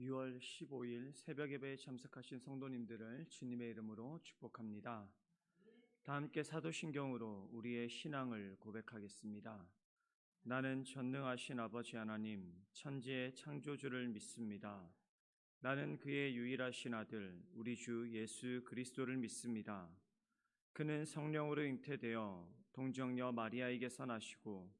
2월 15일 새벽 예배에 참석하신 성도님들을 주님의 이름으로 축복합니다. 다 함께 사도신경으로 우리의 신앙을 고백하겠습니다. 나는 전능하신 아버지 하나님, 천지의 창조주를 믿습니다. 나는 그의 유일하신 아들, 우리 주 예수 그리스도를 믿습니다. 그는 성령으로 잉태되어 동정녀 마리아에게서 나시고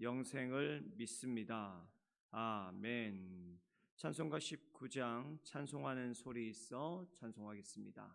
영생을 믿습니다. 아멘. 찬송가 19장 찬송하는 소리 있어 찬송하겠습니다.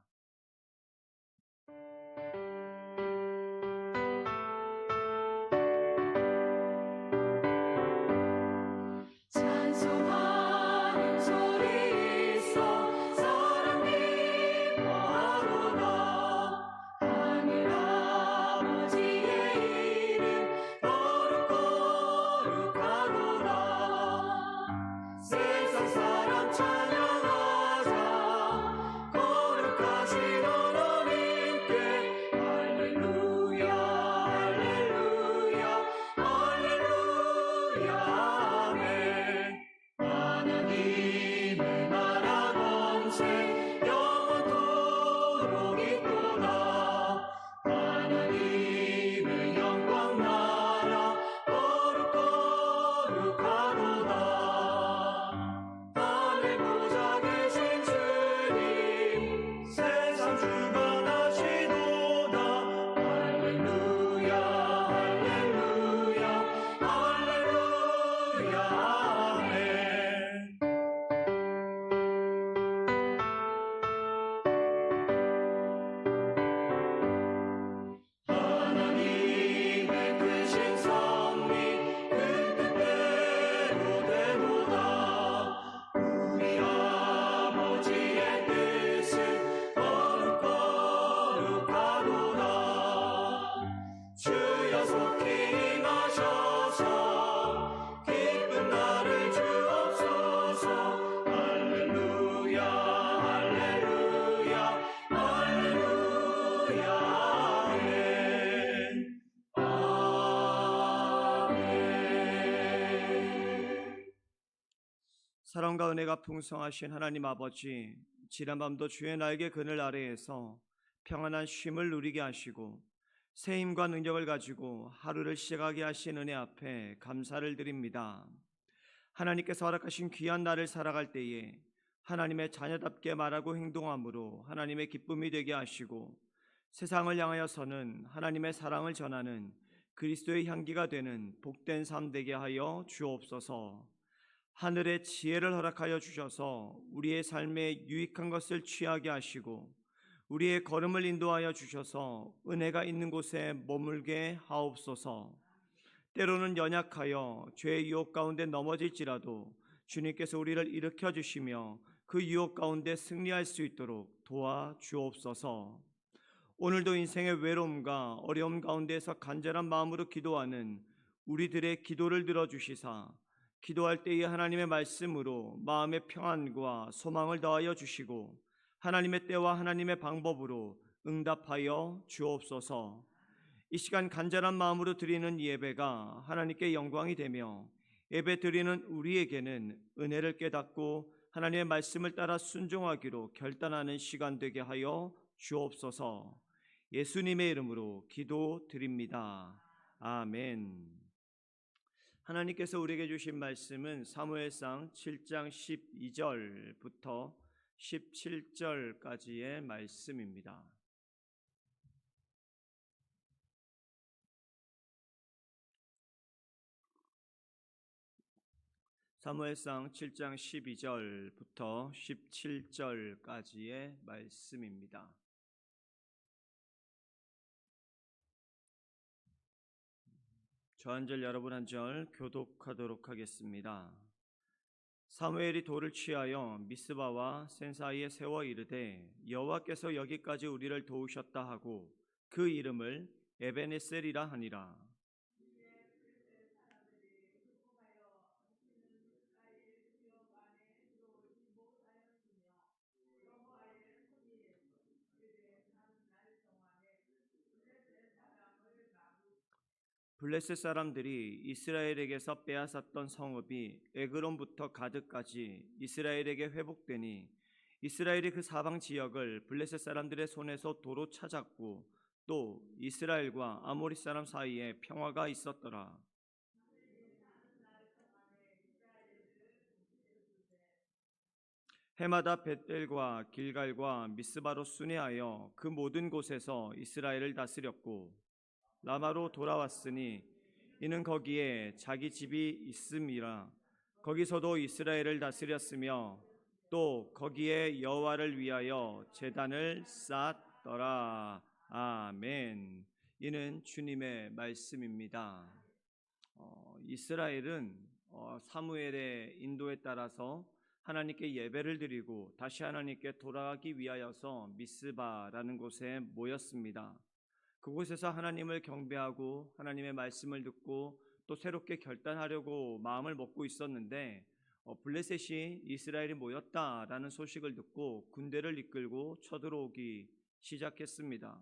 사랑과 은혜가 풍성하신 하나님 아버지, 지난 밤도 주의 날개 그늘 아래에서 평안한 쉼을 누리게 하시고 새 힘과 능력을 가지고 하루를 시작하게 하신 은혜 앞에 감사를 드립니다. 하나님께서 허락하신 귀한 날을 살아갈 때에 하나님의 자녀답게 말하고 행동함으로 하나님의 기쁨이 되게 하시고 세상을 향하여서는 하나님의 사랑을 전하는 그리스도의 향기가 되는 복된 삶 되게 하여 주옵소서. 하늘의 지혜를 허락하여 주셔서 우리의 삶에 유익한 것을 취하게 하시고 우리의 걸음을 인도하여 주셔서 은혜가 있는 곳에 머물게 하옵소서. 때로는 연약하여 죄의 유혹 가운데 넘어질지라도 주님께서 우리를 일으켜 주시며 그 유혹 가운데 승리할 수 있도록 도와 주옵소서. 오늘도 인생의 외로움과 어려움 가운데서 간절한 마음으로 기도하는 우리들의 기도를 들어 주시사 기도할 때에 하나님의 말씀으로 마음의 평안과 소망을 더하여 주시고 하나님의 때와 하나님의 방법으로 응답하여 주옵소서. 이 시간 간절한 마음으로 드리는 예배가 하나님께 영광이 되며 예배 드리는 우리에게는 은혜를 깨닫고 하나님의 말씀을 따라 순종하기로 결단하는 시간 되게 하여 주옵소서. 예수님의 이름으로 기도 드립니다. 아멘. 하나님께서 우리에게 주신 말씀은 사무엘상 7장 12절부터 17절까지의 말씀입니다. 사무엘상 7장 12절부터 17절까지의 말씀입니다. 저 한 절 여러분 한 절 교독하도록 하겠습니다. 사무엘이 돌을 취하여 미스바와 센 사이에 세워 이르되 여호와께서 여기까지 우리를 도우셨다 하고 그 이름을 에베네셀이라 하니라. 블레셋 사람들이 이스라엘에게서 빼앗았던 성읍이 에그론부터 가드까지 이스라엘에게 회복되니 이스라엘이 그 사방 지역을 블레셋 사람들의 손에서 도로 찾았고 또 이스라엘과 아모리 사람 사이에 평화가 있었더라. 해마다 벳델과 길갈과 미스바로 순회하여 그 모든 곳에서 이스라엘을 다스렸고 라마로 돌아왔으니 이는 거기에 자기 집이 있음이라. 거기서도 이스라엘을 다스렸으며 또 거기에 여호와를 위하여 제단을 쌓았더라. 아멘. 이는 주님의 말씀입니다. 어, 이스라엘은 어, 사무엘의 인도에 따라서 하나님께 예배를 드리고 다시 하나님께 돌아가기 위하여서 미스바라는 곳에 모였습니다. 그곳에서 하나님을 경배하고 하나님의 말씀을 듣고 또 새롭게 결단하려고 마음을 먹고 있었는데 어, 블레셋이 이스라엘이 모였다라는 소식을 듣고 군대를 이끌고 쳐들어오기 시작했습니다.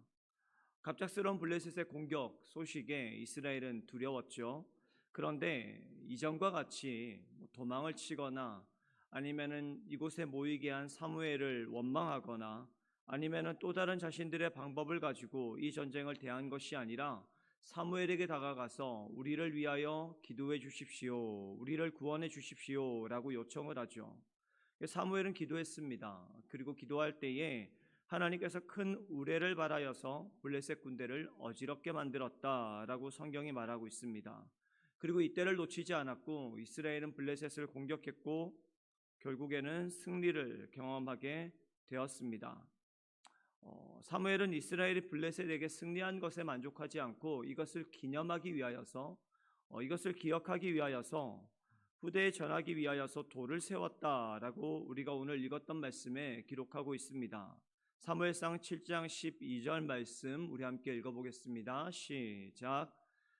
갑작스러운 블레셋의 공격 소식에 이스라엘은 두려웠죠. 그런데 이전과 같이 뭐 도망을 치거나 아니면은 이곳에 모이게 한 사무엘을 원망하거나 아니면은 또 다른 자신들의 방법을 가지고 이 전쟁을 대한 것이 아니라 사무엘에게 다가가서 우리를 위하여 기도해 주십시오. 우리를 구원해 주십시오 라고 요청을 하죠. 사무엘은 기도했습니다. 그리고 기도할 때에 하나님께서 큰 우레를 바라여서 블레셋 군대를 어지럽게 만들었다라고 성경이 말하고 있습니다. 그리고 이때를 놓치지 않았고 이스라엘은 블레셋을 공격했고 결국에는 승리를 경험하게 되었습니다. 어, 사무엘은 이스라엘이 블레셋에게 승리한 것에 만족하지 않고 이것을 기념하기 위하여서 어, 이것을 기억하기 위하여서 후대에 전하기 위하여서 돌을 세웠다라고 우리가 오늘 읽었던 말씀에 기록하고 있습니다. 사무엘상 7장 12절 말씀 우리 함께 읽어보겠습니다. 시작.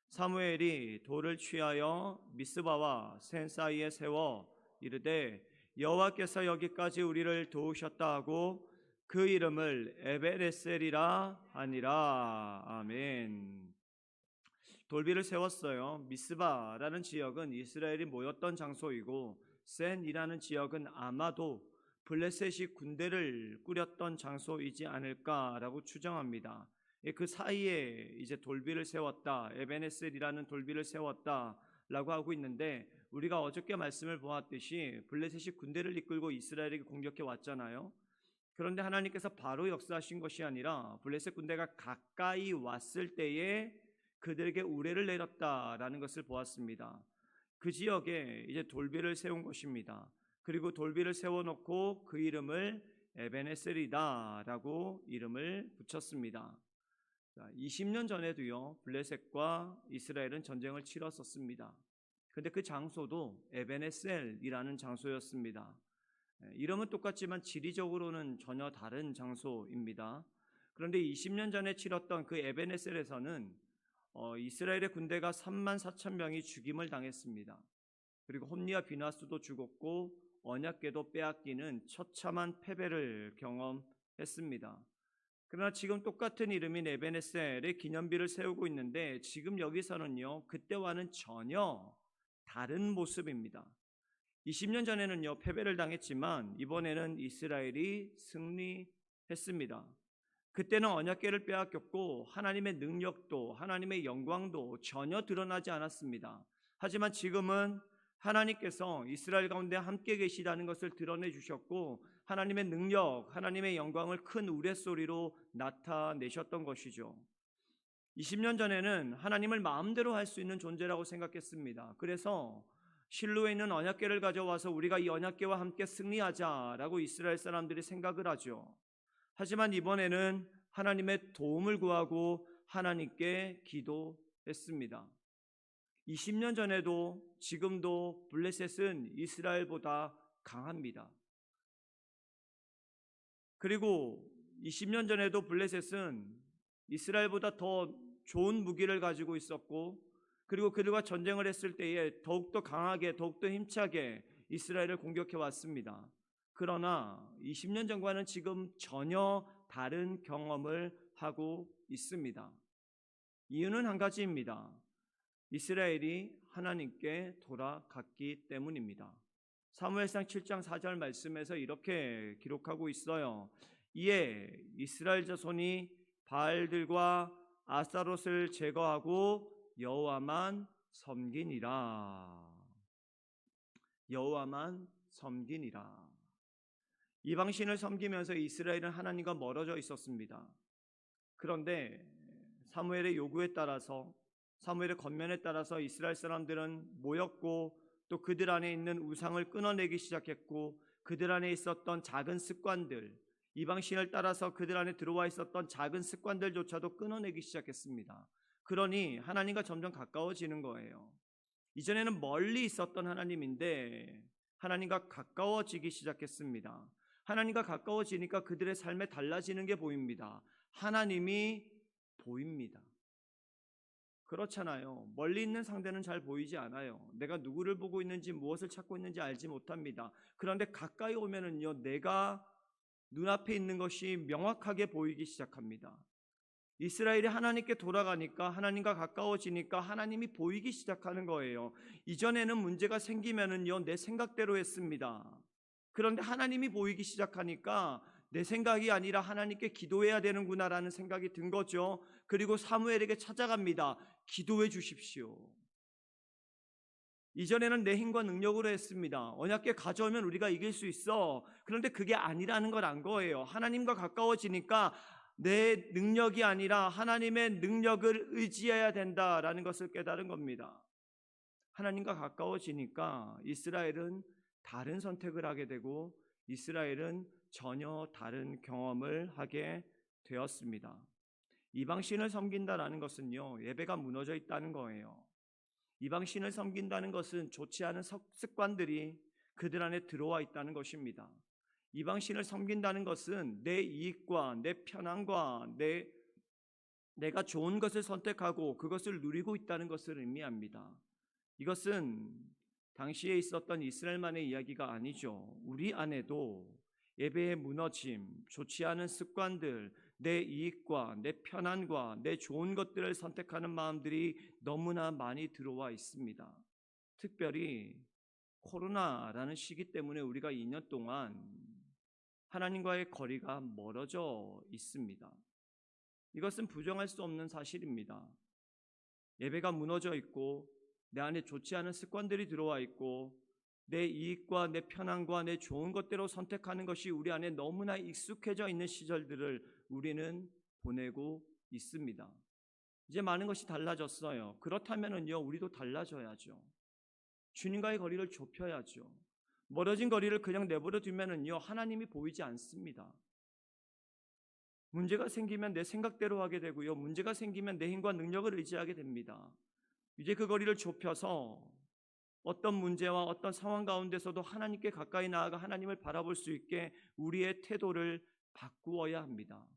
사무엘이 돌을 취하여 미스바와 센 사이에 세워 이르되 여호와께서 여기까지 우리를 도우셨다 하고 그 이름을 에베레셀이라 하니라. 아멘. 돌비를 세웠어요. 미스바라는 지역은 이스라엘이 모였던 장소이고 센이라는 지역은 아마도 블레셋이 군대를 꾸렸던 장소이지 않을까라고 추정합니다. 예, 그 사이에 이제 돌비를 세웠다. 에베네셀이라는 돌비를 세웠다라고 하고 있는데 우리가 어저께 말씀을 보았듯이 블레셋이 군대를 이끌고 이스라엘에게 공격해 왔잖아요. 그런데 하나님께서 바로 역사하신 것이 아니라 블레셋 군대가 가까이 왔을 때에 그들에게 우레를 내렸다라는 것을 보았습니다. 그 지역에 이제 돌비를 세운 것입니다. 그리고 돌비를 세워놓고 그 이름을 에베네셀이다라고 이름을 붙였습니다. 20년 전에도요 블레셋과 이스라엘은 전쟁을 치렀었습니다. 근데 그 장소도 에베네셀이라는 장소였습니다. 예, 이름은 똑같지만 지리적으로는 전혀 다른 장소입니다. 그런데 20년 전에 치렀던 그 에베네셀에서는 어, 이스라엘의 군대가 3만 4천 명이 죽임을 당했습니다. 그리고 홈리와 비나스도 죽었고 언약궤도 빼앗기는 처참한 패배를 경험했습니다. 그러나 지금 똑같은 이름인 에베네셀의 기념비를 세우고 있는데 지금 여기서는요 그때와는 전혀 다른 모습입니다. 20년 전에는요, 패배를 당했지만 이번에는 이스라엘이 승리했습니다. 그때는 언약계를 빼앗겼고 하나님의 능력도 하나님의 영광도 전혀 드러나지 않았습니다. 하지만 지금은 하나님께서 이스라엘 가운데 함께 계시다는 것을 드러내 주셨고 하나님의 능력, 하나님의 영광을 큰 우레소리로 나타내셨던 것이죠. 20년 전에는 하나님을 마음대로 할 수 있는 존재라고 생각했습니다. 그래서 실로에 있는 언약궤를 가져와서 우리가 이 언약궤와 함께 승리하자라고 이스라엘 사람들이 생각을 하죠. 하지만 이번에는 하나님의 도움을 구하고 하나님께 기도했습니다. 20년 전에도 지금도 블레셋은 이스라엘보다 강합니다. 그리고 20년 전에도 블레셋은 이스라엘보다 더 좋은 무기를 가지고 있었고 그리고 그들과 전쟁을 했을 때에 더욱더 강하게 더욱더 힘차게 이스라엘을 공격해 왔습니다. 그러나 20년 전과는 지금 전혀 다른 경험을 하고 있습니다. 이유는 한 가지입니다. 이스라엘이 하나님께 돌아갔기 때문입니다. 사무엘상 7장 4절 말씀에서 이렇게 기록하고 있어요. 이에 이스라엘 자손이 바알들과 아스타롯을 제거하고 여호와만 섬기니라. 여호와만 섬기니라. 이방 신을 섬기면서 이스라엘은 하나님과 멀어져 있었습니다. 그런데 사무엘의 요구에 따라서 사무엘의 권면에 따라서 이스라엘 사람들은 모였고 또 그들 안에 있는 우상을 끊어내기 시작했고 그들 안에 있었던 작은 습관들 이방 신을 따라서 그들 안에 들어와 있었던 작은 습관들조차도 끊어내기 시작했습니다. 그러니 하나님과 점점 가까워지는 거예요. 이전에는 멀리 있었던 하나님인데 하나님과 가까워지기 시작했습니다. 하나님과 가까워지니까 그들의 삶에 달라지는 게 보입니다. 하나님이 보입니다. 그렇잖아요. 멀리 있는 상대는 잘 보이지 않아요. 내가 누구를 보고 있는지 무엇을 찾고 있는지 알지 못합니다. 그런데 가까이 오면은요, 내가 눈앞에 있는 것이 명확하게 보이기 시작합니다. 이스라엘이 하나님께 돌아가니까 하나님과 가까워지니까 하나님이 보이기 시작하는 거예요. 이전에는 문제가 생기면은요, 내 생각대로 했습니다. 그런데 하나님이 보이기 시작하니까 내 생각이 아니라 하나님께 기도해야 되는구나라는 생각이 든 거죠. 그리고 사무엘에게 찾아갑니다. 기도해 주십시오. 이전에는 내 힘과 능력으로 했습니다. 언약계 가져오면 우리가 이길 수 있어. 그런데 그게 아니라는 걸 안 거예요. 하나님과 가까워지니까 내 능력이 아니라 하나님의 능력을 의지해야 된다라는 것을 깨달은 겁니다. 하나님과 가까워지니까 이스라엘은 다른 선택을 하게 되고 이스라엘은 전혀 다른 경험을 하게 되었습니다. 이방 신을 섬긴다라는 것은요, 예배가 무너져 있다는 거예요. 이방 신을 섬긴다는 것은 좋지 않은 습관들이 그들 안에 들어와 있다는 것입니다. 이방 신을 섬긴다는 것은 내 이익과 내 편안과 내 내가 좋은 것을 선택하고 그것을 누리고 있다는 것을 의미합니다. 이것은 당시에 있었던 이스라엘만의 이야기가 아니죠. 우리 안에도 예배의 무너짐, 좋지 않은 습관들, 내 이익과 내 편안과 내 좋은 것들을 선택하는 마음들이 너무나 많이 들어와 있습니다. 특별히 코로나라는 시기 때문에 우리가 2년 동안 하나님과의 거리가 멀어져 있습니다. 이것은 부정할 수 없는 사실입니다. 예배가 무너져 있고 내 안에 좋지 않은 습관들이 들어와 있고 내 이익과 내 편안과 내 좋은 것대로 선택하는 것이 우리 안에 너무나 익숙해져 있는 시절들을 우리는 보내고 있습니다. 이제 많은 것이 달라졌어요. 그렇다면은요, 우리도 달라져야죠. 주님과의 거리를 좁혀야죠. 멀어진 거리를 그냥 내버려 두면은요, 하나님이 보이지 않습니다. 문제가 생기면 내 생각대로 하게 되고요. 문제가 생기면 내 힘과 능력을 의지하게 됩니다. 이제 그 거리를 좁혀서 어떤 문제와 어떤 상황 가운데서도 하나님께 가까이 나아가 하나님을 바라볼 수 있게 우리의 태도를 바꾸어야 합니다.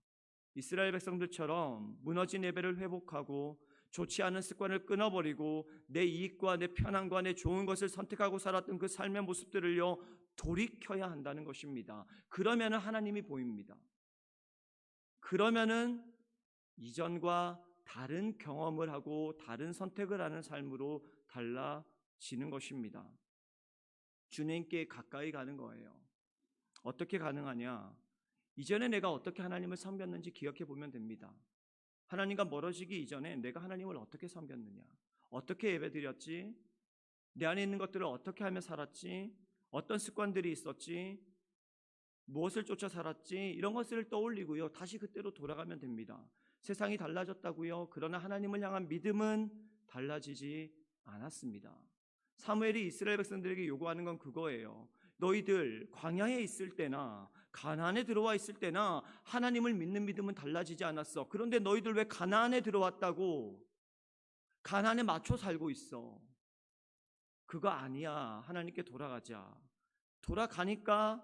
이스라엘 백성들처럼 무너진 예배를 회복하고 좋지 않은 습관을 끊어버리고 내 이익과 내 편안과 내 좋은 것을 선택하고 살았던 그 삶의 모습들을요 돌이켜야 한다는 것입니다. 그러면은 하나님이 보입니다. 그러면은 이전과 다른 경험을 하고 다른 선택을 하는 삶으로 달라지는 것입니다. 주님께 가까이 가는 거예요. 어떻게 가능하냐? 이전에 내가 어떻게 하나님을 섬겼는지 기억해 보면 됩니다. 하나님과 멀어지기 이전에 내가 하나님을 어떻게 섬겼느냐? 어떻게 예배드렸지? 내 안에 있는 것들을 어떻게 하며 살았지? 어떤 습관들이 있었지? 무엇을 쫓아 살았지? 이런 것을 떠올리고요. 다시 그때로 돌아가면 됩니다. 세상이 달라졌다고요. 그러나 하나님을 향한 믿음은 달라지지 않았습니다. 사무엘이 이스라엘 백성들에게 요구하는 건 그거예요. 너희들 광야에 있을 때나 가나안에 들어와 있을 때나 하나님을 믿는 믿음은 달라지지 않았어. 그런데 너희들 왜 가나안에 들어왔다고 가난에 맞춰 살고 있어. 그거 아니야. 하나님께 돌아가자. 돌아가니까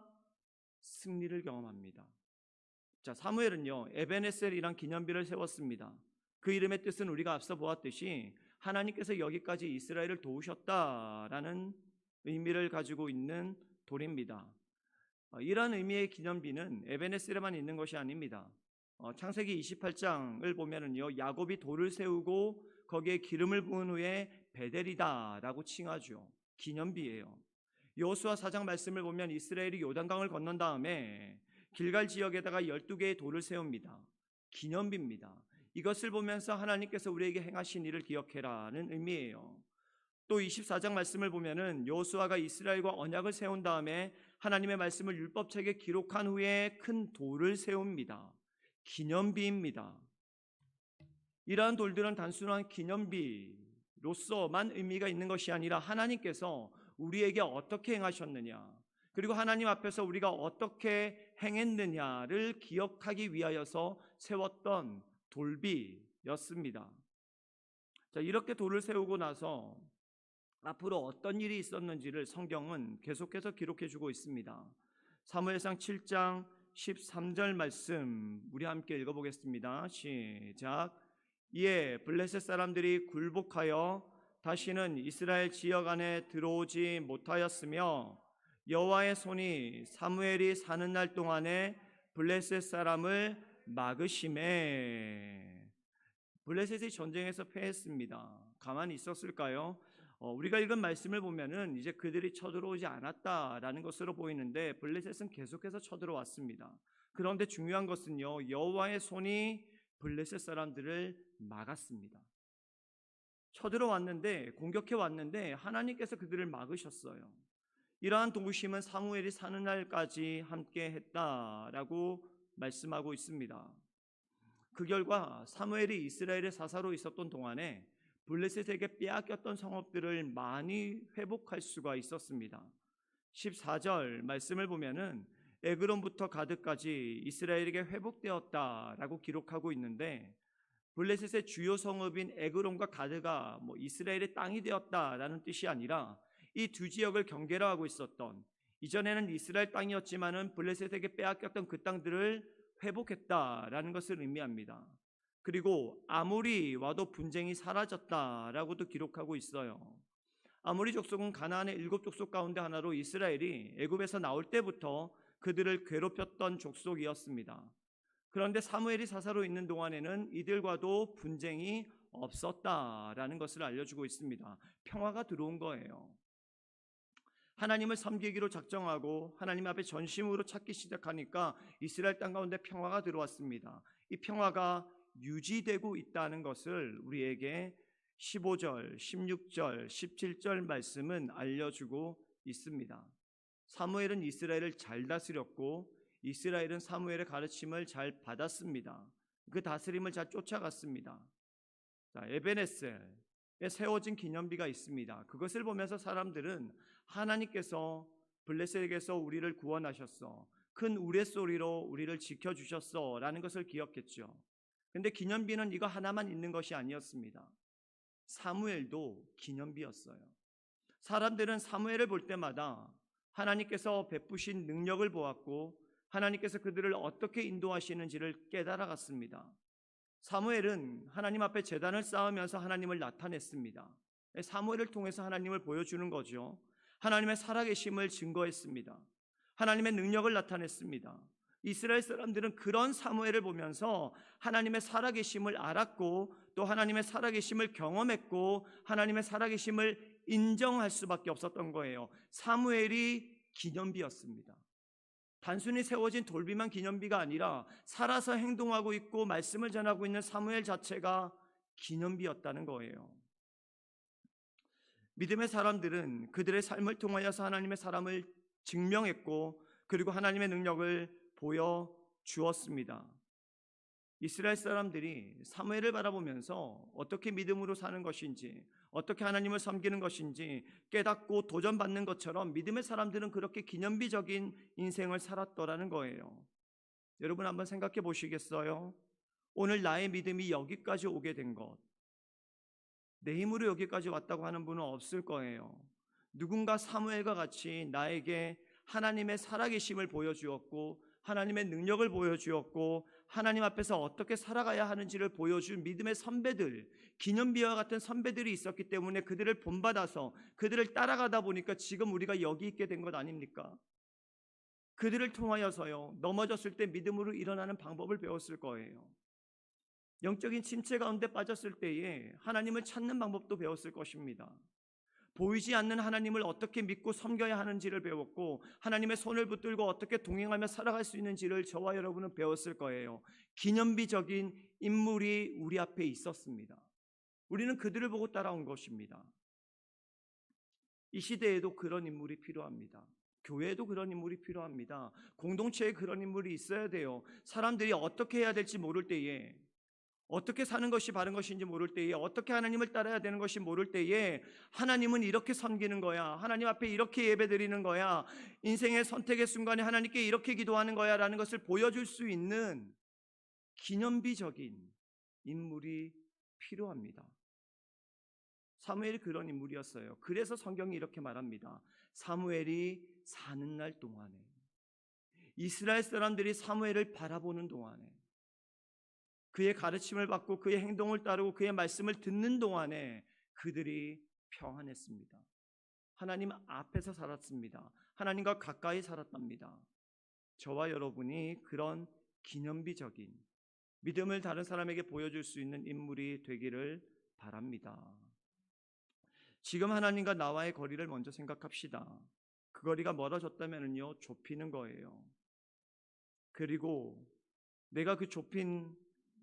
승리를 경험합니다. 자, 사무엘은요, 에베네셀이란 기념비를 세웠습니다. 그 이름의 뜻은 우리가 앞서 보았듯이 하나님께서 여기까지 이스라엘을 도우셨다라는 의미를 가지고 있는 돌입니다. 어, 이러한 의미의 기념비는 에베네셀에만 있는 것이 아닙니다. 어, 창세기 28장을 보면은요, 야곱이 돌을 세우고 거기에 기름을 부은 후에 베델이다라고 칭하죠. 기념비예요. 여호수아 4장 말씀을 보면 이스라엘이 요단강을 건넌 다음에 길갈 지역에다가 12개의 돌을 세웁니다. 기념비입니다. 이것을 보면서 하나님께서 우리에게 행하신 일을 기억해라는 의미예요. 또 24장 말씀을 보면은 여호수아가 이스라엘과 언약을 세운 다음에 하나님의 말씀을 율법책에 기록한 후에 큰 돌을 세웁니다. 기념비입니다. 이러한 돌들은 단순한 기념비로서만 의미가 있는 것이 아니라 하나님께서 우리에게 어떻게 행하셨느냐, 그리고 하나님 앞에서 우리가 어떻게 행했느냐를 기억하기 위하여서 세웠던 돌비였습니다. 자, 이렇게 돌을 세우고 나서 앞으로 어떤 일이 있었는지를 성경은 계속해서 기록해 주고 있습니다. 사무엘상 7장 13절 말씀 우리 함께 읽어 보겠습니다. 시작. 이에 블레셋 사람들이 굴복하여 다시는 이스라엘 지역 안에 들어오지 못하였으며 여호와의 손이 사무엘이 사는 날 동안에 블레셋 사람을 막으심에 블레셋이 전쟁에서 패했습니다. 가만히 있었을까요? 어, 우리가 읽은 말씀을 보면은 이제 그들이 쳐들어오지 않았다라는 것으로 보이는데 블레셋은 계속해서 쳐들어왔습니다. 그런데 중요한 것은요 여호와의 손이 블레셋 사람들을 막았습니다. 쳐들어왔는데 공격해 왔는데 하나님께서 그들을 막으셨어요. 이러한 도우심은 사무엘이 사는 날까지 함께 했다라고 말씀하고 있습니다. 그 결과 사무엘이 이스라엘의 사사로 있었던 동안에 블레셋에게 빼앗겼던 성읍들을 많이 회복할 수가 있었습니다. 14절 말씀을 보면은 에그론부터 가드까지 이스라엘에게 회복되었다라고 기록하고 있는데 블레셋의 주요 성읍인 에그론과 가드가 뭐 이스라엘의 땅이 되었다라는 뜻이 아니라 이 두 지역을 경계로 하고 있었던 이전에는 이스라엘 땅이었지만은 블레셋에게 빼앗겼던 그 땅들을 회복했다라는 것을 의미합니다. 그리고 아무리 와도 분쟁이 사라졌다라고도 기록하고 있어요. 아무리 족속은 가나안의 일곱 족속 가운데 하나로 이스라엘이 애굽에서 나올 때부터 그들을 괴롭혔던 족속이었습니다. 그런데 사무엘이 사사로 있는 동안에는 이들과도 분쟁이 없었다라는 것을 알려주고 있습니다. 평화가 들어온 거예요. 하나님을 섬기기로 작정하고 하나님 앞에 전심으로 찾기 시작하니까 이스라엘 땅 가운데 평화가 들어왔습니다. 이 평화가 유지되고 있다는 것을 우리에게 15절, 16절, 17절 말씀은 알려주고 있습니다. 사무엘은 이스라엘을 잘 다스렸고 이스라엘은 사무엘의 가르침을 잘 받았습니다. 그 다스림을 잘 쫓아갔습니다. 자, 에베네셀에 세워진 기념비가 있습니다. 그것을 보면서 사람들은 하나님께서 블레셋에게서 우리를 구원하셨어. 큰 우레소리로 우리를 지켜주셨어. 라는 것을 기억했죠. 근데 기념비는 이거 하나만 있는 것이 아니었습니다. 사무엘도 기념비였어요. 사람들은 사무엘을 볼 때마다 하나님께서 베푸신 능력을 보았고 하나님께서 그들을 어떻게 인도하시는지를 깨달아갔습니다. 사무엘은 하나님 앞에 재단을 쌓으면서 하나님을 나타냈습니다. 사무엘을 통해서 하나님을 보여주는 거죠. 하나님의 살아계심을 증거했습니다. 하나님의 능력을 나타냈습니다. 이스라엘 사람들은 그런 사무엘을 보면서 하나님의 살아계심을 알았고 또 하나님의 살아계심을 경험했고 하나님의 살아계심을 인정할 수밖에 없었던 거예요. 사무엘이 기념비였습니다. 단순히 세워진 돌비만 기념비가 아니라 살아서 행동하고 있고 말씀을 전하고 있는 사무엘 자체가 기념비였다는 거예요. 믿음의 사람들은 그들의 삶을 통하여서 하나님의 사람을 증명했고 그리고 하나님의 능력을 보여 주었습니다. 이스라엘 사람들이 사무엘을 바라보면서 어떻게 믿음으로 사는 것인지, 어떻게 하나님을 섬기는 것인지 깨닫고 도전받는 것처럼 믿음의 사람들은 그렇게 기념비적인 인생을 살았더라는 거예요. 여러분 한번 생각해 보시겠어요? 오늘 나의 믿음이 여기까지 오게 된 것. 내 힘으로 여기까지 왔다고 하는 분은 없을 거예요. 누군가 사무엘과 같이 나에게 하나님의 살아계심을 보여주었고 하나님의 능력을 보여주었고 하나님 앞에서 어떻게 살아가야 하는지를 보여준 믿음의 선배들, 기념비와 같은 선배들이 있었기 때문에 그들을 본받아서 그들을 따라가다 보니까 지금 우리가 여기 있게 된 것 아닙니까? 그들을 통하여서요, 넘어졌을 때 믿음으로 일어나는 방법을 배웠을 거예요. 영적인 침체 가운데 빠졌을 때에 하나님을 찾는 방법도 배웠을 것입니다. 보이지 않는 하나님을 어떻게 믿고 섬겨야 하는지를 배웠고 하나님의 손을 붙들고 어떻게 동행하며 살아갈 수 있는지를 저와 여러분은 배웠을 거예요. 기념비적인 인물이 우리 앞에 있었습니다. 우리는 그들을 보고 따라온 것입니다. 이 시대에도 그런 인물이 필요합니다. 교회에도 그런 인물이 필요합니다. 공동체에 그런 인물이 있어야 돼요. 사람들이 어떻게 해야 될지 모를 때에 어떻게 사는 것이 바른 것인지 모를 때에 어떻게 하나님을 따라야 되는 것이 모를 때에 하나님은 이렇게 섬기는 거야. 하나님 앞에 이렇게 예배드리는 거야. 인생의 선택의 순간에 하나님께 이렇게 기도하는 거야라는 것을 보여줄 수 있는 기념비적인 인물이 필요합니다. 사무엘이 그런 인물이었어요. 그래서 성경이 이렇게 말합니다. 사무엘이 사는 날 동안에 이스라엘 사람들이 사무엘을 바라보는 동안에 그의 가르침을 받고 그의 행동을 따르고 그의 말씀을 듣는 동안에 그들이 평안했습니다. 하나님 앞에서 살았습니다. 하나님과 가까이 살았답니다. 저와 여러분이 그런 기념비적인 믿음을 다른 사람에게 보여줄 수 있는 인물이 되기를 바랍니다. 지금 하나님과 나와의 거리를 먼저 생각합시다. 그 거리가 멀어졌다면요, 좁히는 거예요. 그리고 내가 그 좁힌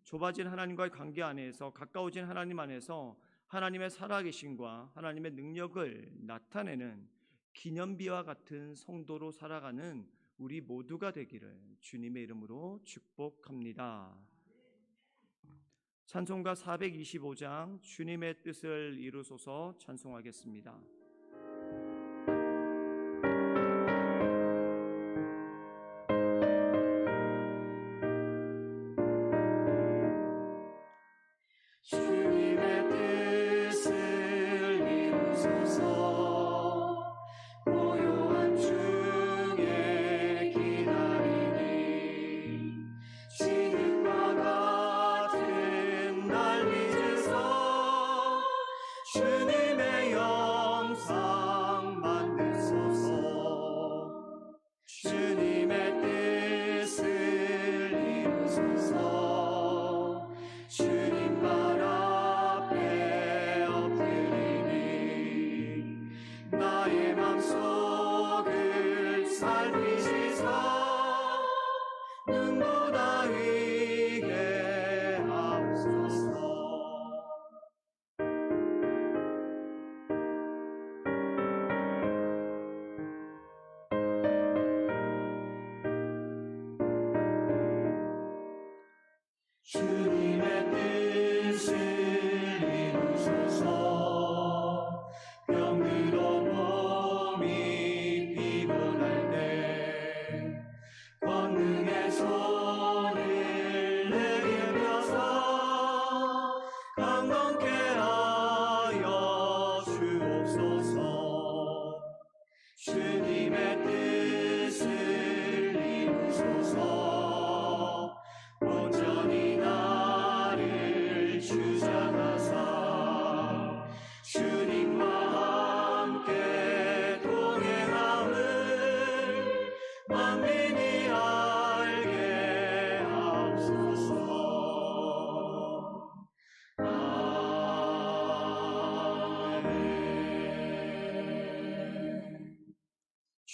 좁아진 하나님과의 관계 안에서 가까워진 하나님 안에서 하나님의 살아계심과 하나님의 능력을 나타내는 기념비와 같은 성도로 살아가는 우리 모두가 되기를 주님의 이름으로 축복합니다. 찬송가 425장 주님의 뜻을 이루소서 찬송하겠습니다.